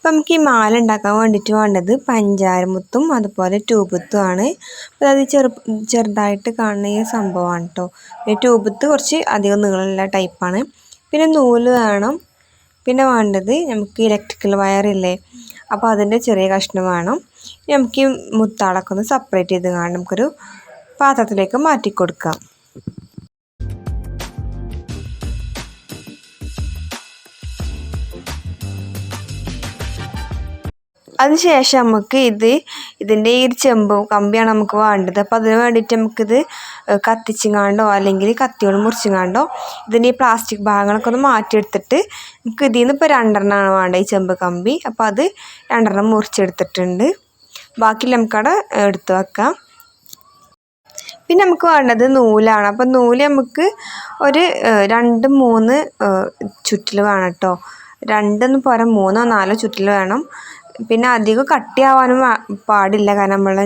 അപ്പം നമുക്ക് ഈ മാല ഉണ്ടാക്കാൻ വേണ്ടിയിട്ട് വേണ്ടത് പഞ്ചാരമുത്തും അതുപോലെ ട്യൂബുത്തുമാണ്. അപ്പോൾ അത് ചെറു ചെറുതായിട്ട് കാണുന്ന ഈ സംഭവമാണ് കേട്ടോ ട്യൂബുത്ത് കുറച്ച് അധികം നീളമുള്ള ടൈപ്പാണ്. പിന്നെ നൂൽ വേണം. പിന്നെ വേണ്ടത് നമുക്ക് ഇലക്ട്രിക്കൽ വയറില്ലേ അപ്പോൾ അതിന്റെ ചെറിയ കഷ്ണം വേണം. നമുക്ക് ഈ മുത്താളൊക്കെ ഒന്ന് സെപ്പറേറ്റ് ചെയ്ത് കാണാം നമുക്കൊരു പാത്രത്തിലേക്ക് മാറ്റി കൊടുക്കാം. അതിനുശേഷം നമുക്ക് ഇത് ഇതിന്റെ ഈ ഒരു ചെമ്പ് കമ്പിയാണ് നമുക്ക് വേണ്ടത്. അപ്പോൾ അതിന് വേണ്ടിയിട്ട് നമുക്കിത് കത്തിച്ചിങ്ങാണ്ടോ അല്ലെങ്കിൽ കത്തിയോട് മുറിച്ചിങ്ങാണ്ടോ ഇതിന്റെ ഈ പ്ലാസ്റ്റിക് ഭാഗങ്ങളൊക്കെ ഒന്ന് മാറ്റിയെടുത്തിട്ട് നമുക്ക് ഇതിൽ നിന്ന് ഇപ്പോൾ രണ്ടെണ്ണമാണ് വേണ്ടത് ഈ ചെമ്പ് കമ്പി. അപ്പോൾ അത് രണ്ടെണ്ണം മുറിച്ചെടുത്തിട്ടുണ്ട്. ബാക്കി നമുക്കവിടെ എടുത്തു വെക്കാം. പിന്നെ നമുക്ക് വേണ്ടത് നൂലാണ്. അപ്പം നൂൽ നമുക്ക് ഒരു രണ്ട് മൂന്ന് ചുറ്റിൽ വേണം കേട്ടോ. രണ്ടെന്ന് പോരാ മൂന്നോ നാലോ ചുറ്റിൽ വേണം. പിന്നെ അധികം കട്ടിയാവാനും പാടില്ല. കാരണം നമ്മൾ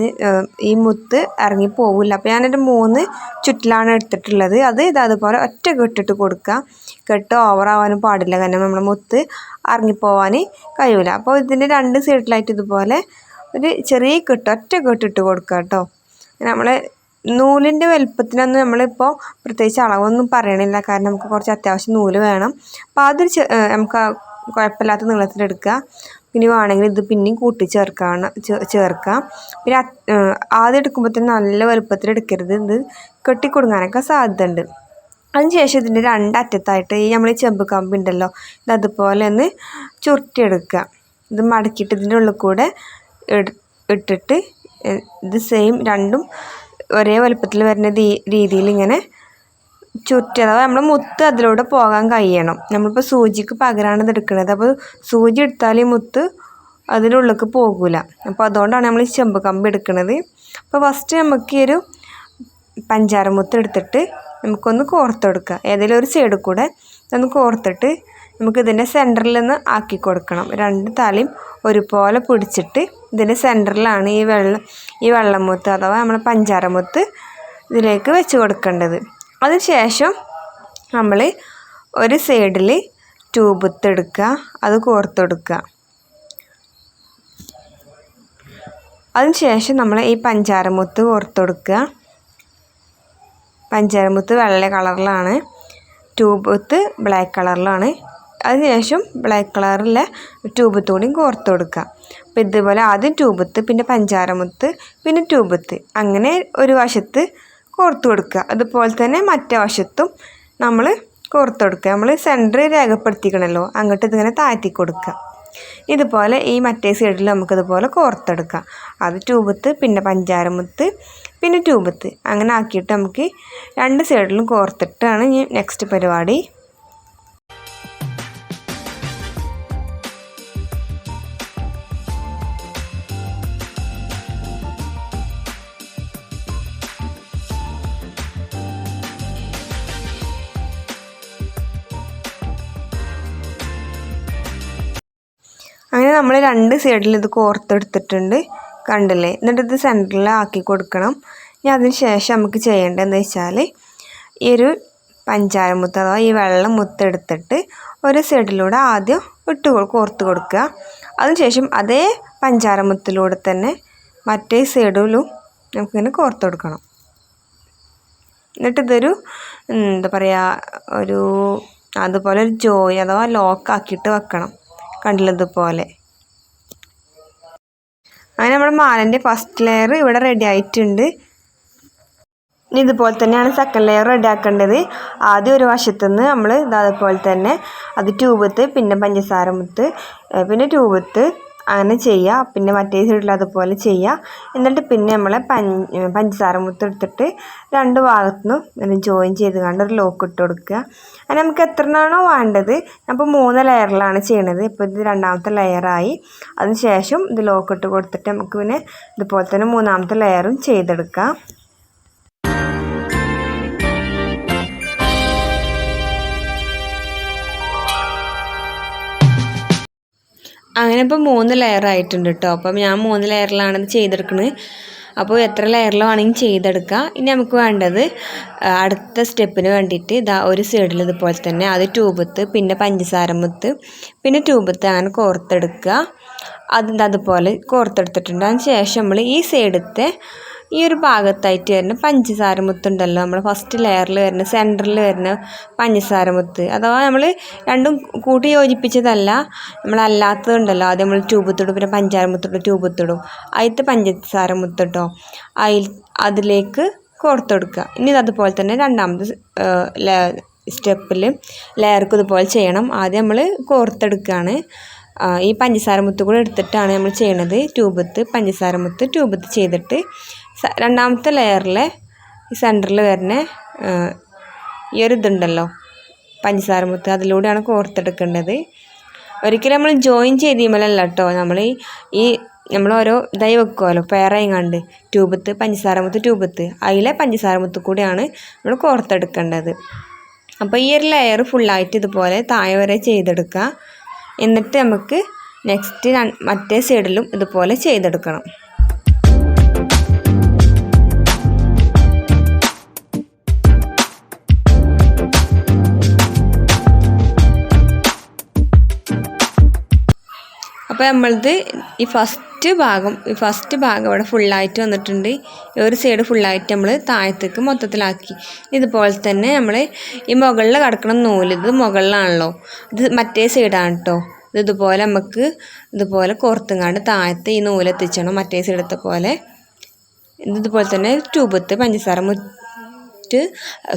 ഈ മുത്ത് ഇറങ്ങി പോവില്ല അപ്പോൾ ഞാനൊരു മൂന്ന് ചുറ്റിലാണ് എടുത്തിട്ടുള്ളത്. അത് ഇത് അതുപോലെ ഒറ്റ കെട്ടിട്ട് കൊടുക്കുക. കെട്ട് ഓവറാവാനും പാടില്ല. കാരണം നമ്മുടെ മുത്ത് ഇറങ്ങിപ്പോവാൻ കഴിയില്ല അപ്പോൾ ഇതിന്റെ രണ്ട് സൈഡിലായിട്ട് ഇതുപോലെ ഒരു ചെറിയ കെട്ട് ഒറ്റ കെട്ടിട്ട് കൊടുക്കുക കേട്ടോ. നമ്മൾ നൂലിന്റെ വലുപ്പത്തിനൊന്നും നമ്മളിപ്പോൾ പ്രത്യേകിച്ച് അളവൊന്നും പറയണില്ല. കാരണം നമുക്ക് കുറച്ച് അത്യാവശ്യം നൂൽ വേണം. അപ്പോൾ അതൊരു നമുക്ക് കുഴപ്പമില്ലാത്ത നീളത്തിലെടുക്കുക. പിന്നെ വേണമെങ്കിൽ ഇത് പിന്നെയും കൂട്ടി ചേർക്കാണ് ചേർക്കാം. പിന്നെ ആദ്യം എടുക്കുമ്പോൾ തന്നെ നല്ല വലുപ്പത്തിൽ എടുക്കരുത്. ഇത് കെട്ടിക്കൊടുങ്ങാനൊക്കെ സാധ്യത ഉണ്ട് അതിനുശേഷം ഇതിന്റെ രണ്ടറ്റത്തായിട്ട് ഈ നമ്മൾ ഈ ചെമ്പ് കമ്പ് ഉണ്ടല്ലോ ഇത് അതുപോലെ ഒന്ന് ചുരുട്ടിയെടുക്കുക. ഇത് മടക്കിയിട്ട് ഇതിന്റെ ഉള്ളിൽ കൂടെ ഇട്ടിട്ട് ഇത് സെയിം രണ്ടും ഒരേ വലുപ്പത്തിൽ വരുന്ന രീതിയിൽ ഇങ്ങനെ ചുറ്റി അഥവാ നമ്മൾ മുത്ത് അതിലൂടെ പോകാൻ കഴിയണം. നമ്മളിപ്പോൾ സൂചിക്ക് പകരമാണ് ഇത് എടുക്കുന്നത് അപ്പോൾ സൂചി എടുത്താൽ ഈ മുത്ത് അതിനുള്ളിലേക്ക് പോകില്ല അപ്പോൾ അതുകൊണ്ടാണ് നമ്മൾ ഈ ചെമ്പ് കമ്പ് എടുക്കുന്നത് അപ്പോൾ ഫസ്റ്റ് നമുക്ക് ഈ ഒരു പഞ്ചാര മുത്ത് എടുത്തിട്ട് നമുക്കൊന്ന് കോർത്തെടുക്കുക ഏതെങ്കിലും ഒരു സൈഡിൽ കൂടെ ഒന്ന് കോർത്തിട്ട് നമുക്ക് ഇതിന്റെ സെന്ററിൽ നിന്ന് ആക്കി കൊടുക്കണം. രണ്ട് താലിയും ഒരുപോലെ പിടിച്ചിട്ട് ഇതിന്റെ സെന്ററിലാണ് ഈ വെള്ളം ഈ വെള്ളമുത്ത് അഥവാ നമ്മൾ പഞ്ചാര മുത്ത് ഇതിലേക്ക് വെച്ച് കൊടുക്കേണ്ടത്. അതിനുശേഷം നമ്മൾ ഒരു സൈഡിൽ ട്യൂബത്ത് എടുക്കുക അത് കോർത്തെടുക്കുക. അതിനുശേഷം നമ്മൾ ഈ പഞ്ചാരമുത്ത് കോർത്തെടുക്കുക. പഞ്ചാരമുത്ത് വെള്ള കളറിലാണ് ട്യൂബത്ത് ബ്ലാക്ക് കളറിലാണ്. അതിനുശേഷം ബ്ലാക്ക് കളറിലെ ട്യൂബത്ത് കൂടി കോർത്ത് കൊടുക്കുക അപ്പോൾ ഇതുപോലെ ആദ്യം ട്യൂബത്ത് പിന്നെ പഞ്ചാരമുത്ത് പിന്നെ ട്യൂബത്ത് അങ്ങനെ ഒരു വശത്ത് കോർത്ത് കൊടുക്കുക. അതുപോലെ തന്നെ മറ്റേ വശത്തും നമ്മൾ കോർത്ത് കൊടുക്കുക. നമ്മൾ സെന്റർ രേഖപ്പെടുത്തിക്കണമല്ലോ അങ്ങോട്ട് ഇതിങ്ങനെ താഴ്ത്തി കൊടുക്കുക. ഇതുപോലെ ഈ മറ്റേ സൈഡിൽ നമുക്കിതുപോലെ കോർത്തെടുക്കാം അത് ട്യൂബത്ത് പിന്നെ പഞ്ചാരമുത്ത് പിന്നെ ട്യൂബത്ത് അങ്ങനെ ആക്കിയിട്ട് നമുക്ക് രണ്ട് സൈഡിലും കോർത്തിട്ടാണ് ഇനി നെക്സ്റ്റ് പരിപാടി നമ്മൾ രണ്ട് സൈഡിൽ ഇത് കോർത്തെടുത്തിട്ടുണ്ട് കണ്ടില്ലേ? എന്നിട്ട് ഇത് സെന്ററിൽ ആക്കി കൊടുക്കണം. ഇനി അതിന് ശേഷം നമുക്ക് ചെയ്യേണ്ടതെന്ന് വെച്ചാൽ ഈ ഒരു പഞ്ചാരമുത്ത് അഥവാ ഈ വെള്ളം മുത്തെടുത്തിട്ട് ഒരു സൈഡിലൂടെ ആദ്യം ഇട്ട് കോർത്ത് കൊടുക്കുക. അതിനുശേഷം അതേ പഞ്ചാരമുത്തിലൂടെ തന്നെ മറ്റേ സൈഡിലും നമുക്കിങ്ങനെ കോർത്ത് കൊടുക്കണം. എന്നിട്ട് ഇതൊരു എന്താ പറയുക ഒരു അതുപോലെ ഒരു ജോയി അഥവാ ലോക്കാക്കിയിട്ട് വെക്കണം. കണ്ടില്ലതുപോലെ അങ്ങനെ നമ്മുടെ മാലന്റെ ഫസ്റ്റ് ലെയർ ഇവിടെ റെഡി ആയിട്ടുണ്ട്. ഇനി ഇതുപോലെ തന്നെയാണ് സെക്കൻഡ് ലെയർ റെഡി ആക്കേണ്ടത്. ആദ്യം ഒരു വശത്തുനിന്ന് നമ്മൾ ഇതേപോലെ തന്നെ അത് ട്യൂബത്ത് പിന്നെ പഞ്ചസാര മുത്ത് പിന്നെ ട്യൂബത്ത് അങ്ങനെ ചെയ്യുക പിന്നെ മറ്റേ സൈഡിൽ അതുപോലെ ചെയ്യുക എന്നിട്ട് പിന്നെ നമ്മൾ പഞ്ചസാര മുത്തെടുത്തിട്ട് രണ്ട് ഭാഗത്തുനിന്നും ജോയിൻ ചെയ്ത് കണ്ട് ഒരു ലോക്ക് ഇട്ട് കൊടുക്കുക. അങ്ങനെ നമുക്ക് എത്രണ്ണാണോ വേണ്ടത്. അപ്പോൾ മൂന്ന് ലെയറിലാണ് ചെയ്യണത്. ഇപ്പോൾ ഇത് രണ്ടാമത്തെ ലെയറായി അതിന് ശേഷം ഇത് ലോക്ക് ഇട്ട് കൊടുത്തിട്ട് നമുക്ക് പിന്നെ ഇതുപോലെ തന്നെ മൂന്നാമത്തെ ലെയറും ചെയ്തെടുക്കാം. അങ്ങനെ ഇപ്പോൾ മൂന്ന് ലെയർ ആയിട്ടുണ്ട് കേട്ടോ അപ്പം ഞാൻ മൂന്ന് ലെയറിലാണ് ഇത് ചെയ്തെടുക്കുന്നത് അപ്പോൾ എത്ര ലെയറിൽ വേണമെങ്കിൽ ചെയ്തെടുക്കാം. ഇനി നമുക്ക് വേണ്ടത് അടുത്ത സ്റ്റെപ്പിന് വേണ്ടിയിട്ട് ഇതാ ഒരു സൈഡിൽ ഇതുപോലെ തന്നെ അത് ട്യൂബത്ത് പിന്നെ പഞ്ചസാര മുത്ത് പിന്നെ ട്യൂബത്ത് അങ്ങനെ കോർത്തെടുക്കുക. അതിന്റെ അതുപോലെ കോർത്തെടുത്തിട്ടുണ്ട്. അതിന് ശേഷം നമ്മൾ ഈ സൈഡത്തെ ഈ ഒരു ഭാഗത്തായിട്ട് വരുന്ന പഞ്ചസാര മുത്തുണ്ടല്ലോ. നമ്മൾ ഫസ്റ്റ് ലെയറിൽ വരുന്ന സെന്ററിൽ വരുന്ന പഞ്ചസാര മുത്ത്. അഥവാ നമ്മൾ രണ്ടും കൂട്ടി യോജിപ്പിച്ചതല്ല നമ്മളല്ലാത്തതുണ്ടല്ലോ. ആദ്യം നമ്മൾ ട്യൂബത്തിടും പിന്നെ പഞ്ചാര മുത്തിടും ട്യൂബത്തിടും അതിലത്തെ പഞ്ചസാര മുത്തിട്ടോ അതിൽ അതിലേക്ക് കോർത്തെടുക്കുക. ഇനി അതുപോലെ തന്നെ രണ്ടാമത് സ്റ്റെപ്പിൽ ലെയർക്ക് ഇതുപോലെ ചെയ്യണം. ആദ്യം നമ്മൾ കോർത്തെടുക്കുകയാണ് ഈ പഞ്ചസാര മുത്ത് കൂടെ എടുത്തിട്ടാണ് നമ്മൾ ചെയ്യണത്. ട്യൂബത്ത് പഞ്ചസാര മുത്ത് ട്യൂബത്ത് ചെയ്തിട്ട് രണ്ടാമത്തെ ലെയറിലെ ഈ സെന്ററിൽ വരുന്ന ഈ ഒരു ഇതുണ്ടല്ലോ പഞ്ചസാര മുത്ത് അതിലൂടെയാണ് കോർത്തെടുക്കേണ്ടത് ഒരിക്കലും നമ്മൾ ജോയിൻ ചെയ്തിമലല്ല കേട്ടോ നമ്മൾ ഈ നമ്മൾ ഓരോ ഇതായി വെക്കുമല്ലോ പെയറായി കണ്ട് ട്യൂബത്ത് പഞ്ചസാര മുത്ത് ട്യൂബത്ത്. അതിലെ പഞ്ചസാര മുത്ത് കൂടെയാണ് നമ്മൾ കോർത്തെടുക്കേണ്ടത്. അപ്പോൾ ഈ ഒരു ലെയർ ഫുള്ളായിട്ട് ഇതുപോലെ താഴെ വരെ ചെയ്തെടുക്കുക. എന്നിട്ട് നമുക്ക് നെക്സ്റ്റ് മറ്റേ സൈഡിലും ഇതുപോലെ ചെയ്തെടുക്കണം. അപ്പോൾ നമ്മളത് ഈ ഫസ്റ്റ് ഭാഗം ഈ ഫസ്റ്റ് ഭാഗം ഇവിടെ ഫുള്ളായിട്ട് വന്നിട്ടുണ്ട്. ഒരു സൈഡ് ഫുള്ളായിട്ട് നമ്മൾ താഴത്തേക്ക് മൊത്തത്തിലാക്കി. ഇതുപോലെ തന്നെ നമ്മൾ ഈ മുകളിൽ കിടക്കണം നൂൽ ഇത് മുകളിലാണല്ലോ. ഇത് മറ്റേ സൈഡാണ് കേട്ടോ ഇത് ഇതുപോലെ നമുക്ക് ഇതുപോലെ കോർത്തുങ്ങാണ്ട് താഴത്തെ ഈ നൂൽ എത്തിച്ചണം മറ്റേ സൈഡത്തെ പോലെ. ഇത് ഇതുപോലെ തന്നെ ട്യൂബത്ത് പഞ്ചസാര മുറ്റ്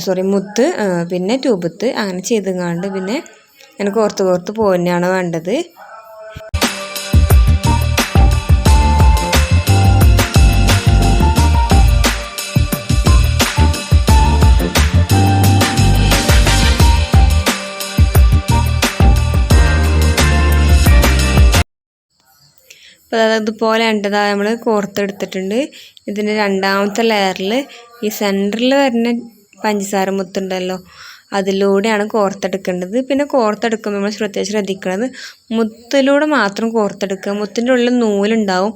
സോറി മുത്ത് പിന്നെ ട്യൂബത്ത് അങ്ങനെ ചെയ്തുങ്ങാണ്ട് പിന്നെ അങ്ങനെ കോർത്ത് കോർത്ത് പോകുന്നതാണ് വേണ്ടത്. അപ്പോൾ അത് അതുപോലെ ഉണ്ടതാ നമ്മൾ കോർത്തെടുത്തിട്ടുണ്ട് ഇതിന്റെ രണ്ടാമത്തെ ലെയറിൽ ഈ സെന്ററിൽ വരുന്ന പഞ്ചസാര മുത്തുണ്ടല്ലോ അതിലൂടെയാണ് കോർത്തെടുക്കേണ്ടത്. പിന്നെ കോർത്തെടുക്കുമ്പോൾ നമ്മൾ ശ്രദ്ധ ശ്രദ്ധിക്കുന്നത് മുത്തിലൂടെ മാത്രം കോർത്തെടുക്കുക. മുത്തിന്റെ ഉള്ളിൽ നൂലുണ്ടാവും.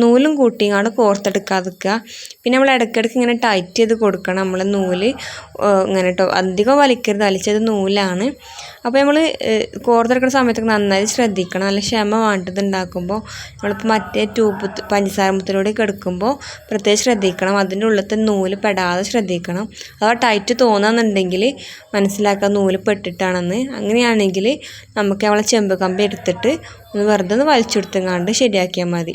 നൂലും കൂട്ടിങ്ങാണ്ട് കോർത്തെടുക്കാതിരിക്കുക. പിന്നെ നമ്മൾ ഇടയ്ക്കിടയ്ക്ക് ഇങ്ങനെ ടൈറ്റ് ചെയ്ത് കൊടുക്കണം. നമ്മൾ നൂൽ ഇങ്ങനെ കേട്ടോ അധികം വലിക്കരുത്. വലിച്ചത് നൂലാണ്. അപ്പോൾ നമ്മൾ കോർത്തെടുക്കുന്ന സമയത്തൊക്കെ നന്നായി ശ്രദ്ധിക്കണം. നല്ല ക്ഷമ വേണ്ടത് ഉണ്ടാക്കുമ്പോൾ നമ്മളിപ്പോൾ മറ്റേ ട്യൂബ് പഞ്ചസാര മുത്തിലൂടെ എടുക്കുമ്പോൾ പ്രത്യേകം ശ്രദ്ധിക്കണം. അതിന്റെ ഉള്ളിലത്തെ നൂൽ പെടാതെ ശ്രദ്ധിക്കണം. അഥവാ ടൈറ്റ് തോന്നുന്നുണ്ടെങ്കിൽ മനസ്സിലാക്കുക നൂൽ പെട്ടിട്ടാണെന്ന്. അങ്ങനെയാണെങ്കിൽ നമുക്ക് നമ്മളെ ചെമ്പ് കമ്പി എടുത്തിട്ട് ഒന്ന് വെറുതെ ഒന്ന് വലിച്ചെടുത്തങ്ങാണ്ട് ശരിയാക്കിയാൽ മതി.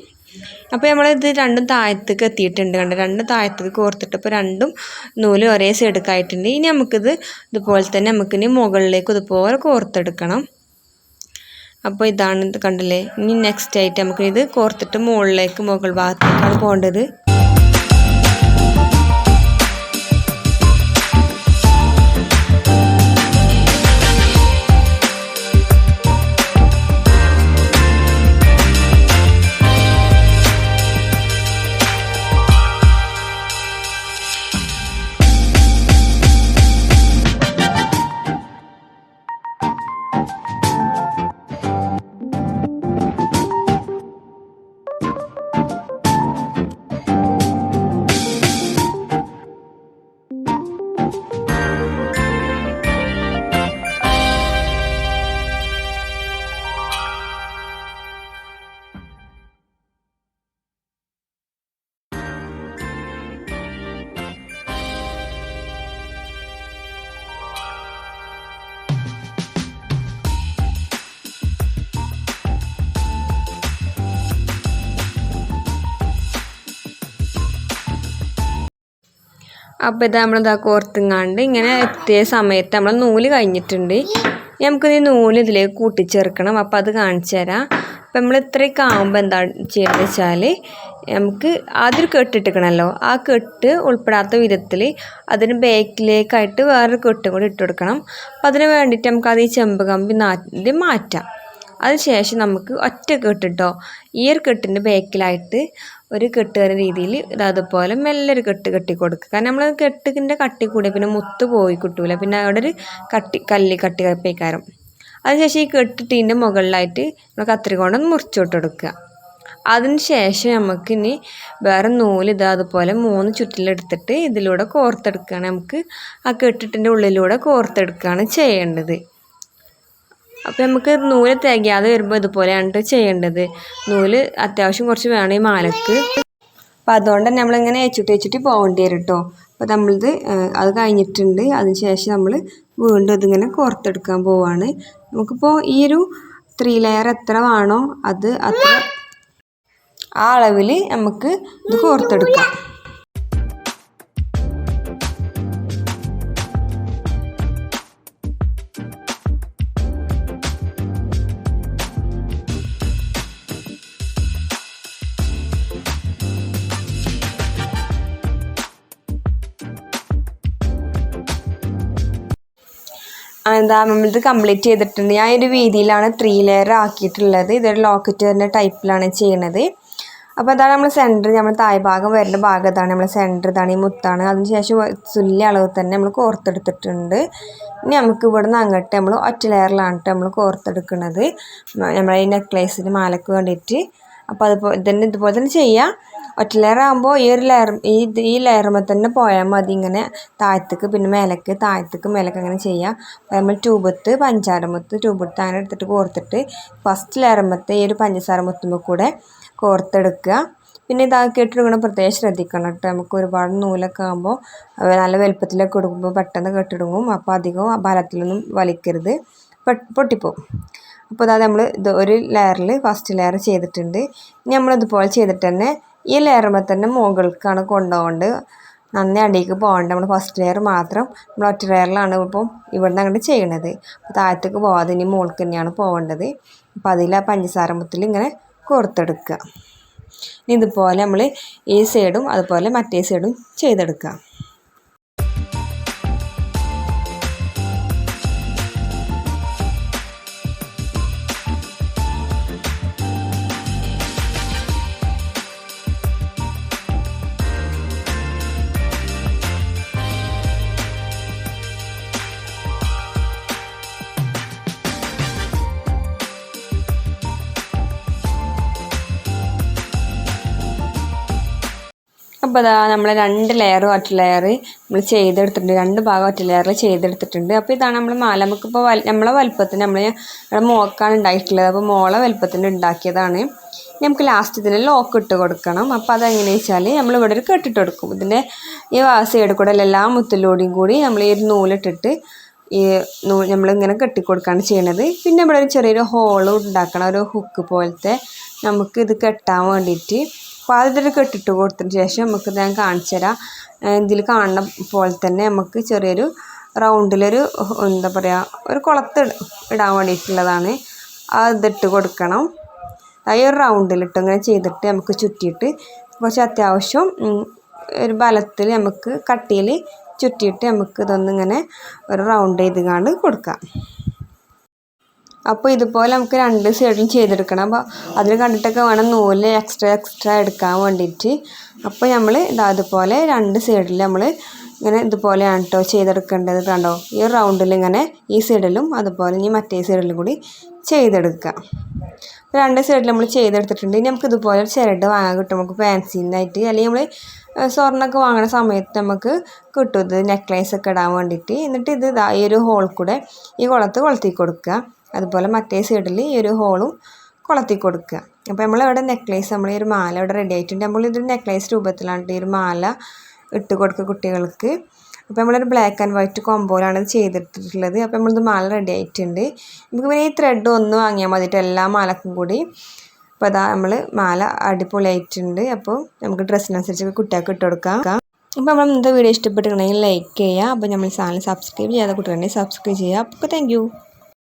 അപ്പോൾ നമ്മളിത് രണ്ടും താഴത്തേക്ക് എത്തിയിട്ടുണ്ട് കണ്ട്? രണ്ടും താഴത്തേക്ക് കോർത്തിട്ട് ഇപ്പോൾ രണ്ടും നൂൽ ഒരേ സൈഡൊക്കെ ഇനി നമുക്കിത് ഇതുപോലെ തന്നെ നമുക്കിനി മുകളിലേക്ക് ഇതുപോലെ കോർത്തെടുക്കണം. അപ്പോൾ ഇതാണ് ഇത് കണ്ടില്ലേ? ഇനി നെക്സ്റ്റ് ആയിട്ട് നമുക്ക് ഇത് കോർത്തിട്ട് മുകളിലേക്ക് മുകൾ ഭാഗത്തേക്കാണ് പോകേണ്ടത്. അപ്പോൾ ഇത് നമ്മളിതാ കോർത്തുങ്ങാണ്ട് ഇങ്ങനെ എത്തിയ സമയത്ത് നമ്മൾ നൂൽ കഴിഞ്ഞിട്ടുണ്ട്. നമുക്കിത് ഈ നൂൽ ഇതിലേക്ക് കൂട്ടിച്ചേർക്കണം. അപ്പോൾ അത് കാണിച്ചു തരാം. അപ്പം നമ്മൾ ഇത്രയൊക്കെ ആകുമ്പോൾ എന്താ ചെയ്യുന്നത് വെച്ചാൽ നമുക്ക് ആദ്യം കെട്ടിട്ടിക്കണമല്ലോ ആ കെട്ട് ഉൾപ്പെടാത്ത വിധത്തിൽ അതിന് ബാക്കിലേക്കായിട്ട് വേറൊരു കെട്ടും കൂടി ഇട്ട് കൊടുക്കണം. അപ്പം അതിന് വേണ്ടിയിട്ട് നമുക്ക് അത് ഈ ചെമ്പ് കമ്പി ആദ്യം മാറ്റാം. അതിനുശേഷം നമുക്ക് ഒറ്റ കെട്ടിട്ടോ ഈ ഒരു കെട്ടിന്റെ ബാക്കിലായിട്ട് ഒരു കെട്ട് വരുന്ന രീതിയിൽ ഇത് അതുപോലെ മെല്ലെ ഒരു കെട്ട് കെട്ടി കൊടുക്കുക കാരണം നമ്മൾ കെട്ടിന്റെ കട്ടി കൂടിയ പിന്നെ മുത്ത് പോയി കിട്ടൂല. പിന്നെ അവിടെ ഒരു കട്ടി കല്ല് കട്ടി കപ്പിക്കാരം അതിനുശേഷം ഈ കെട്ടിട്ടീന്റെ മുകളിലായിട്ട് നമ്മൾ കത്രിക കൊണ്ടൊന്ന് മുറിച്ചോട്ട് കൊടുക്കുക. അതിന് ശേഷം നമുക്ക് ഇനി വേറെ നൂൽ ഇത് അതുപോലെ മൂന്ന് ചുറ്റിലെടുത്തിട്ട് ഇതിലൂടെ കോർത്തെടുക്കുകയാണ്. നമുക്ക് ആ കെട്ടിട്ടിന്റെ ഉള്ളിലൂടെ കോർത്തെടുക്കുകയാണ് ചെയ്യേണ്ടത്. അപ്പോൾ നമുക്ക് നൂൽ തികയാതെ വരുമ്പോൾ ഇതുപോലെയാണ് ചെയ്യേണ്ടത്. നൂൽ അത്യാവശ്യം കുറച്ച് വേണം ഈ മാലക്ക്. അപ്പോൾ അതുകൊണ്ട് തന്നെ നമ്മളിങ്ങനെ ഏച്ചിട്ട് ഏച്ചിട്ട് പോകേണ്ടി വരും കേട്ടോ അപ്പോൾ നമ്മളിത് അത് കഴിഞ്ഞിട്ടുണ്ട്. അതിന് ശേഷം നമ്മൾ വീണ്ടും ഇതിങ്ങനെ കോർത്തെടുക്കാൻ പോവാണ്. നമുക്കിപ്പോൾ ഈ ഒരു ത്രീ ലെയർ എത്ര വേണോ അത് അത്ര ആ അളവിൽ നമുക്ക് ഇത് കോർത്തെടുക്കാം. എന്താ നമ്മളിത് കംപ്ലീറ്റ് ചെയ്തിട്ടുണ്ട്. ഞാൻ ഒരു വീതിയിലാണ് ത്രീ ലെയർ ആക്കിയിട്ടുള്ളത്. ഇതൊരു ലോക്കറ്റ് വരുന്ന ടൈപ്പിലാണ് ചെയ്യണത്. അപ്പോൾ അതാണ് നമ്മൾ സെന്റർ നമ്മൾ താഴ്ഭാഗം വരുന്ന ഭാഗം ഇതാണ്. നമ്മൾ സെന്റർ ഇതാണ് ഈ മുത്താണ്. അതിനുശേഷം തുല്യ അളവ് തന്നെ നമ്മൾ കോർത്തെടുത്തിട്ടുണ്ട്. ഇനി നമുക്ക് ഇവിടുന്ന് അങ്ങോട്ട് നമ്മൾ ഒറ്റ ലെയറിലാണ് നമ്മൾ കോർത്തെടുക്കുന്നത് നമ്മളെ ഈ നെക്ലേസിന് മാലയ്ക്ക് വേണ്ടിയിട്ട്. അപ്പോൾ അതുപോലെ തന്നെ ഇതുപോലെ തന്നെ ചെയ്യാം. ഒറ്റ ആകുമ്പോൾ ഈ ഒരു ലെയർ ഈ ഈ ലെയറുമ്പോൾ തന്നെ പോയാൽ മതി. ഇങ്ങനെ താഴത്തേക്ക് പിന്നെ മേലക്ക് താഴത്തേക്ക് മേലക്ക് അങ്ങനെ ചെയ്യുക നമ്മൾ ട്യൂബത്ത് പഞ്ചാര മുത്ത് ട്യൂബത്ത് അങ്ങനെ എടുത്തിട്ട് കോർത്തിട്ട് ഫസ്റ്റ് ലെയറുമ്പത്തെ ഈ ഒരു പഞ്ചസാര മുത്തുമ്പോൾ കൂടെ കോർത്തെടുക്കുക. പിന്നെ ഇതാക്കി ഇട്ടിടുക്കണം പ്രത്യേകം ശ്രദ്ധിക്കണം കേട്ടോ. നമുക്ക് ഒരുപാട് നൂലൊക്കെ ആകുമ്പോൾ നല്ല വലുപ്പത്തിലൊക്കെ കൊടുക്കുമ്പോൾ പെട്ടെന്ന് കെട്ടിടുങ്ങും. അപ്പോൾ അധികം ബലത്തിലൊന്നും വലിക്കരുത്. പൊട്ടിപ്പോവും. അപ്പോൾ അതായത് നമ്മൾ ഒരു ലെയറിൽ ഫസ്റ്റ് ലെയർ ചെയ്തിട്ടുണ്ട്. ഇനി നമ്മളിതുപോലെ ചെയ്തിട്ട് തന്നെ ഈ ലെയറുമ്പോൾ തന്നെ മുകൾക്കാണ് കൊണ്ടുപോകേണ്ടത് നന്നേ അടിയിലേക്ക് പോകേണ്ട നമ്മൾ ഫസ്റ്റ് ലെയർ മാത്രം നമ്മൾ ഒറ്റ ലെയറിലാണ് ഇപ്പം ഇവിടുന്ന് അങ്ങോട്ട് ചെയ്യണത്. അപ്പോൾ താഴത്തേക്ക് പോകാതെ ഇനി മുകൾക്ക് തന്നെയാണ് പോകേണ്ടത് അപ്പോൾ അതിൽ ആ പഞ്ചസാര മുത്തിൽ ഇങ്ങനെ കോർത്തെടുക്കുക ഇനി ഇതുപോലെ നമ്മൾ ഈ സൈഡും അതുപോലെ മറ്റേ സൈഡും ചെയ്തെടുക്കുക അപ്പോൾ അതാ നമ്മൾ രണ്ട് ലെയർ ഒറ്റ ലെയർ നമ്മൾ ചെയ്തെടുത്തിട്ടുണ്ട്. രണ്ട് ഭാഗം ഒറ്റ ലെയറിൽ ചെയ്തെടുത്തിട്ടുണ്ട്. അപ്പോൾ ഇതാണ് നമ്മൾ മാല നമുക്കിപ്പോൾ വൽ നമ്മളെ വലുപ്പത്തിന് നമ്മൾ നമ്മുടെ മോക്കാണ് ഉണ്ടായിട്ടുള്ളത് അപ്പോൾ മോളെ വലുപ്പത്തിന് ഉണ്ടാക്കിയതാണ് നമുക്ക് ലാസ്റ്റ് ഇതിന് ലോക്ക് ഇട്ട് കൊടുക്കണം. അപ്പോൾ അതെങ്ങനെയാണെന്ന് വെച്ചാൽ നമ്മൾ ഇവിടെ ഒരു കെട്ടിട്ട് കൊടുക്കും. ഇതിന്റെ ഈ സൈഡ് കൂടെ എല്ലാ മുത്തിലൂടെയും കൂടി നമ്മൾ ഈ ഒരു നൂലിട്ടിട്ട് ഈ നൂ നമ്മളിങ്ങനെ കെട്ടിക്കൊടുക്കുകയാണ് ചെയ്യണത്. പിന്നെ ഇവിടെ ഒരു ചെറിയൊരു ഹോൾ ഉണ്ടാക്കണം. ഒരു ഹുക്ക് പോലത്തെ നമുക്ക് ഇത് കെട്ടാൻ വേണ്ടിയിട്ട് അപ്പോൾ അതിലൊരു കെട്ടിട്ട് കൊടുത്തതിന് ശേഷം നമുക്ക് ഞാൻ കാണിച്ചു തരാം. ഇതിൽ കാണുന്ന പോലെ തന്നെ നമുക്ക് ചെറിയൊരു റൗണ്ടിലൊരു എന്താ പറയുക ഒരു കുളത്ത് ഇടാൻ വേണ്ടിയിട്ടുള്ളതാണ്. അതിട്ട് കൊടുക്കണം. ഈ ഒരു റൗണ്ടിലിട്ട് ഇങ്ങനെ ചെയ്തിട്ട് നമുക്ക് ചുറ്റിയിട്ട് കുറച്ച് അത്യാവശ്യം ഒരു ബലത്തിൽ നമുക്ക് കട്ടിയിൽ ചുറ്റിയിട്ട് നമുക്ക് ഇതൊന്നിങ്ങനെ ഒരു റൗണ്ട് ചെയ്ത് കൊടുക്കാം. അപ്പോൾ ഇതുപോലെ നമുക്ക് രണ്ട് സൈഡിലും ചെയ്തെടുക്കണം. അപ്പോൾ അതിന് കണ്ടിട്ടൊക്കെ വേണം നൂൽ എക്സ്ട്രാ എക്സ്ട്രാ എടുക്കാൻ വേണ്ടിയിട്ട്. അപ്പോൾ നമ്മൾ ഇതാ ഇതുപോലെ രണ്ട് സൈഡിൽ നമ്മൾ ഇങ്ങനെ ഇതുപോലെയാണ് കേട്ടോ ചെയ്തെടുക്കേണ്ടത് കണ്ടോ? ഈ റൗണ്ടിൽ ഇങ്ങനെ ഈ സൈഡിലും അതുപോലെ ഇനി മറ്റേ സൈഡിലും കൂടി ചെയ്തെടുക്കുക. രണ്ട് സൈഡിൽ നമ്മൾ ചെയ്തെടുത്തിട്ടുണ്ട്. ഇനി നമുക്ക് ഇതുപോലെ ചിരട് വാങ്ങാൻ കിട്ടും. നമുക്ക് ഫാൻസിന്നായിട്ട് അല്ലെങ്കിൽ നമ്മൾ സ്വർണമൊക്കെ വാങ്ങുന്ന സമയത്ത് നമുക്ക് കിട്ടും ഇത് നെക്ലേസ് ഒക്കെ ഇടാൻ വേണ്ടിയിട്ട്. എന്നിട്ട് ഇത് ഈ ഒരു ഹോൾ കൂടെ ഈ കുളത്ത് കൊളുത്തി കൊടുക്കുക. അതുപോലെ മറ്റേ സൈഡിൽ ഈ ഒരു ഹോളും കൊളത്തി കൊടുക്കുക അപ്പോൾ നമ്മൾ ഇവിടെ നെക്ലേസ് നമ്മൾ ഈ ഒരു മാല ഇവിടെ റെഡി ആയിട്ടുണ്ട്. നമ്മൾ ഇതൊരു നെക്ലേസ് രൂപത്തിലാണ് ഈ ഒരു മാല ഇട്ട് കൊടുക്കുക കുട്ടികൾക്ക്. അപ്പോൾ നമ്മളൊരു ബ്ലാക്ക് ആൻഡ് വൈറ്റ് കോമ്പോയിലാണ് ചെയ്തിട്ടുള്ളത്. അപ്പോൾ നമ്മളിത് മാല റെഡി ആയിട്ടുണ്ട്. നമുക്ക് പിന്നെ ഈ ത്രെഡ് ഒന്ന് വാങ്ങിയാൽ മതിയിട്ട് എല്ലാ മാലക്കും കൂടി. അപ്പോൾ അതാ നമ്മൾ മാല അടിപൊളിയായിട്ടുണ്ട്. അപ്പോൾ നമുക്ക് ഡ്രസ്സിനനുസരിച്ച് കുട്ടികൾക്ക് ഇട്ട് കൊടുക്കാം. അപ്പോൾ നമ്മൾ ഇന്നത്തെ വീഡിയോ ഇഷ്ടപ്പെട്ടിട്ടുണ്ടെങ്കിൽ ലൈക്ക് ചെയ്യുക അപ്പോൾ നമ്മൾ ചാനൽ സബ്സ്ക്രൈബ് ചെയ്യാതെ കുട്ടികളുണ്ടെങ്കിൽ സബ്സ്ക്രൈബ് ചെയ്യുക അപ്പോൾ താങ്ക്